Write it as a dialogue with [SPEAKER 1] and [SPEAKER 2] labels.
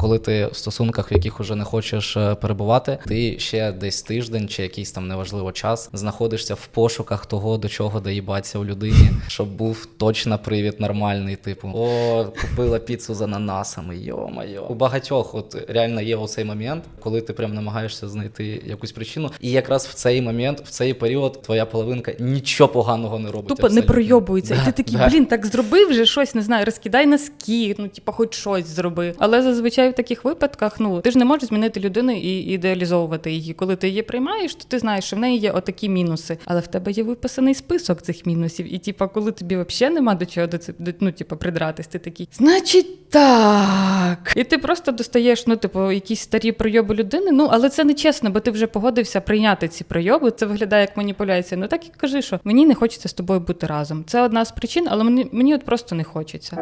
[SPEAKER 1] коли ти в стосунках, в яких уже не хочеш е, перебувати, ти ще десь тиждень чи якийсь там неважливо час знаходишся в пошуках того, до чого доїбатися у людині, щоб був точно привід нормальний. Типу, о, купила піцу з ананасами. Йо-майо. У багатьох, от реально є оцей момент, коли ти прям намагаєшся знайти якусь причину, і якраз в цей момент, в цей період, твоя половинка нічого поганого не робить.
[SPEAKER 2] Тупо не пройобується.
[SPEAKER 1] Да,
[SPEAKER 2] і ти такий,
[SPEAKER 1] да.
[SPEAKER 2] блін, так зроби вже щось, не знаю, розкидай носки, ну типа хоч щось зроби. Але зазвичай в таких випадках, ну ти ж не можеш змінити людину і ідеалізовувати її. Коли ти її приймаєш, то ти знаєш, що в неї є отакі мінуси. Але в тебе є виписаний список цих мінусів. І типа, коли тобі взагалі нема до чого до це ну, типа, придратись, ти такий, значить так. І ти просто достаєш, ну, типу, якісь старі пройоби людини. Ну, але це не чесно, бо ти вже погодився прийняти ці пройоби. Це виглядає як маніпуляція. Ну так і кажи, що мені не хочеться з тобою бути разом. Це одна з причин, але мені, мені от просто не хочеться.